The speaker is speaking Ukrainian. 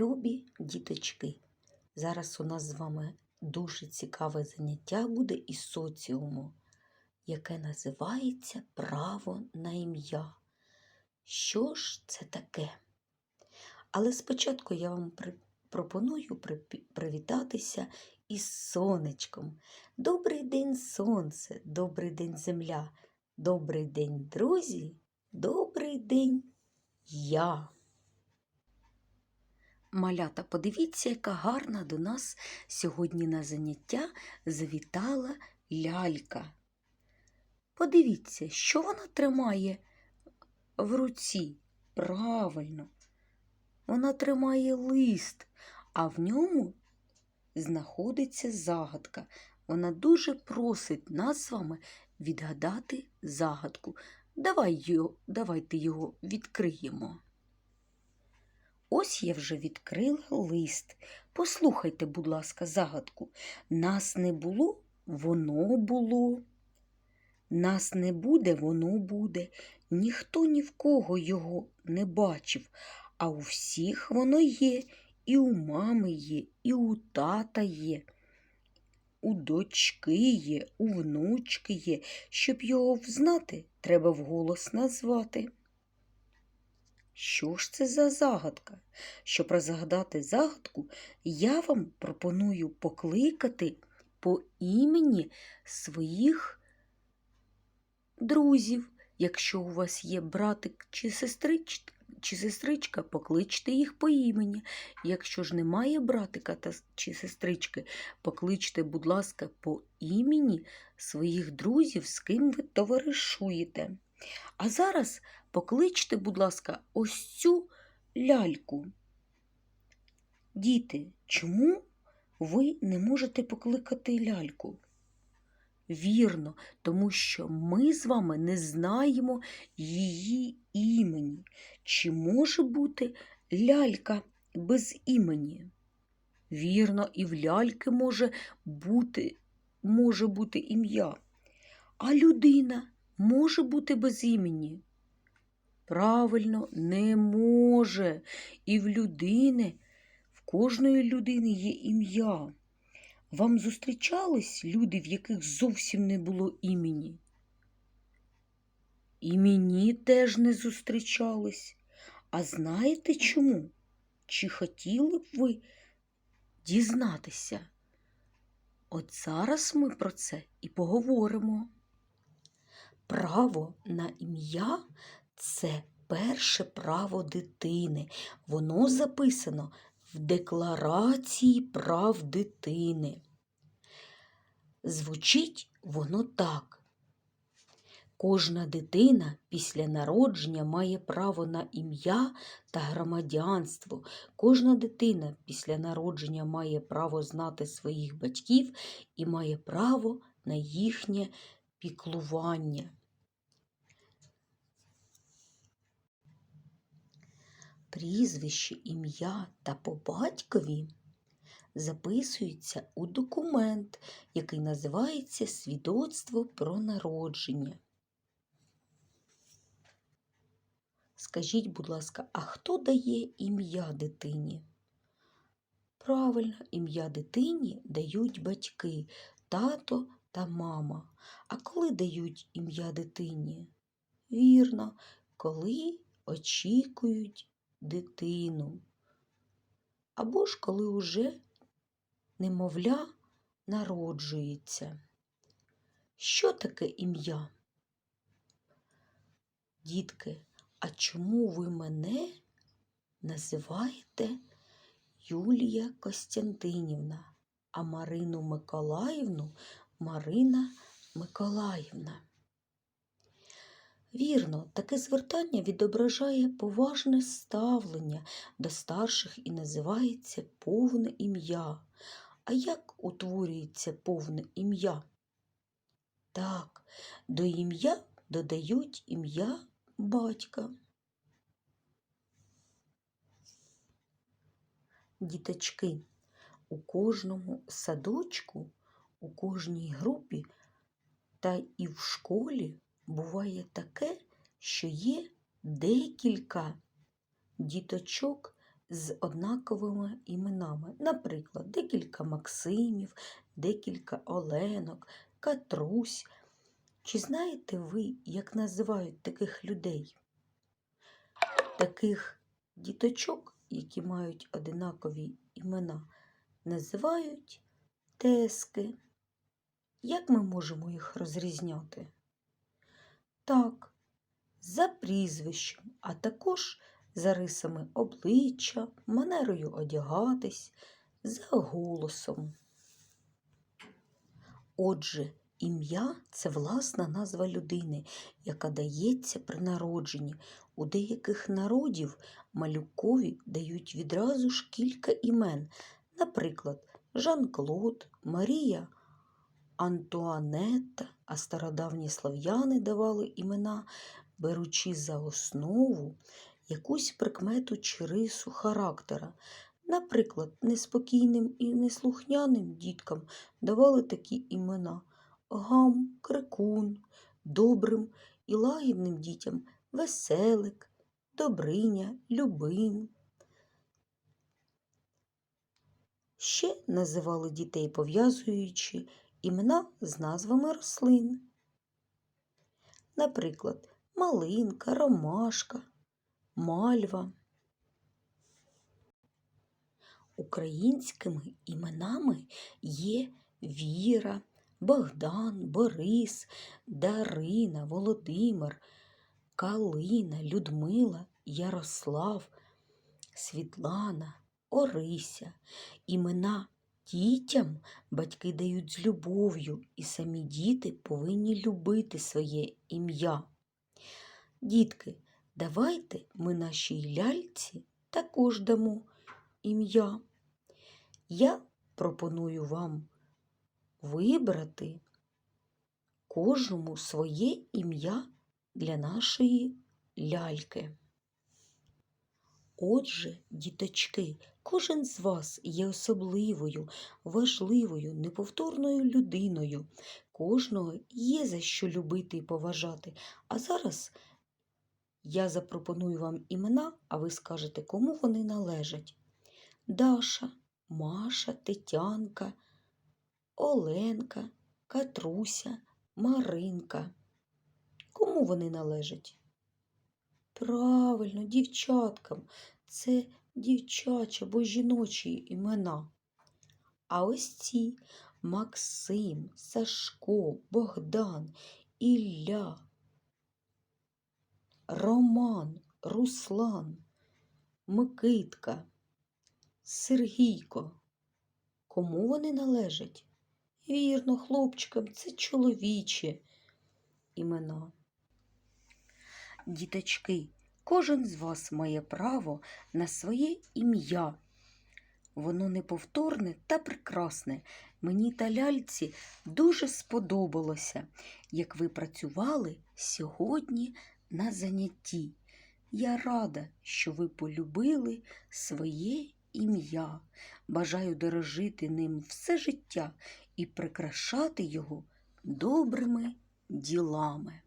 Любі діточки, зараз у нас з вами дуже цікаве заняття буде із соціуму, яке називається Право на ім'я. Що ж це таке? Але спочатку я вам пропоную привітатися із сонечком. Добрий день, сонце, добрий день, земля, добрий день, друзі, добрий день, я. Малята, подивіться, яка гарна до нас сьогодні на заняття завітала лялька. Подивіться, що вона тримає в руці. Правильно, вона тримає лист, а в ньому знаходиться загадка. Вона дуже просить нас з вами відгадати загадку. Давай давайте його відкриємо. Ось я вже відкрила лист. Послухайте, будь ласка, загадку. Нас не було, воно було. Нас не буде, воно буде. Ніхто ні в кого його не бачив, а у всіх воно є, і у мами є, і у тата є, у дочки є, у внучки є. Щоб його взнати, треба вголос назвати. Що ж це за загадка? Щоб розгадати загадку, я вам пропоную покликати по імені своїх друзів. Якщо у вас є братик чи сестрич, чи сестричка, покличте їх по імені. Якщо ж немає братика чи сестрички, покличте, будь ласка, по імені своїх друзів, з ким ви товаришуєте. А зараз покличте, будь ласка, ось цю ляльку. Діти, чому ви не можете покликати ляльку? Вірно, тому що ми з вами не знаємо її імені. Чи може бути лялька без імені? Вірно, і в ляльки може бути, може бути ім'я. А людина може бути без імені? Правильно, не може. І в людини, в кожної людини є ім'я. Вам зустрічались люди, в яких зовсім не було імені? І мені теж не зустрічались. А знаєте чому? Чи хотіли б ви дізнатися? От зараз ми про це і поговоримо. Право на ім'я це перше право дитини. Воно записано в Декларації прав дитини. Звучить воно так. Кожна дитина після народження має право на ім'я та громадянство. Кожна дитина після народження має право знати своїх батьків і має право на їхнє піклування. Прізвище, ім'я та по батькові записуються у документ, який називається Свідоцтво про народження. Скажіть, будь ласка, а хто дає ім'я дитині? Правильно, ім'я дитині дають батьки, тато та мама. А коли дають ім'я дитині? Вірно, коли очікують дитину. Або ж коли уже немовля народжується. Що таке ім'я? Дітки, а чому ви мене називаєте Юлія Костянтинівна, а Марину Миколаївну Марина Миколаївна? Вірно, таке звертання відображає поважне ставлення до старших і називається повне ім'я. А як утворюється повне ім'я? Так, до ім'я додають ім'я батька. Діточки, у кожному садочку, у кожній групі та і в школі буває таке, що є декілька діточок з однаковими іменами. Наприклад, декілька Максимів, декілька Оленок, Катрусь. Чи знаєте ви, як називають таких людей? Таких діточок, які мають одинакові імена, називають тески. Як ми можемо їх розрізняти? Так, за прізвищем, а також за рисами обличчя, манерою одягатись, за голосом. Отже, ім'я це власна назва людини, яка дається при народженні. У деяких народів малюкові дають відразу ж кілька імен, наприклад, Жан-Клод, Марія Антуанетта, а стародавні слав'яни давали імена, беручи за основу якусь прикмету чи рису характера. Наприклад, неспокійним і неслухняним діткам давали такі імена гам, крикун, добрим і лагідним дітям веселик, добриня, любим. Ще називали дітей, пов'язуючи імена з назвами рослин. Наприклад, малинка, ромашка, мальва. Українськими іменами є Віра, Богдан, Борис, Дарина, Володимир, Калина, Людмила, Ярослав, Світлана, Орися. Імена дітям батьки дають з любов'ю, і самі діти повинні любити своє ім'я. Дітки, давайте ми нашій ляльці також дамо ім'я. Я пропоную вам вибрати кожному своє ім'я для нашої ляльки. Отже, діточки, кожен з вас є особливою, важливою, неповторною людиною. Кожного є за що любити і поважати. А зараз я запропоную вам імена, а ви скажете, кому вони належать. Даша, Маша, Тетянка, Оленка, Катруся, Маринка. Кому вони належать? Правильно, дівчаткам. Це дівчачі або жіночі імена. А ось ці Максим, Сашко, Богдан, Ілля, Роман, Руслан, Микитка, Сергійко. Кому вони належать? Вірно, хлопчикам, це чоловічі імена. Діточки, кожен з вас має право на своє ім'я. Воно неповторне та прекрасне. Мені та ляльці дуже сподобалося, як ви працювали сьогодні на занятті. Я рада, що ви полюбили своє ім'я. Бажаю дорожити ним все життя і прикрашати його добрими ділами.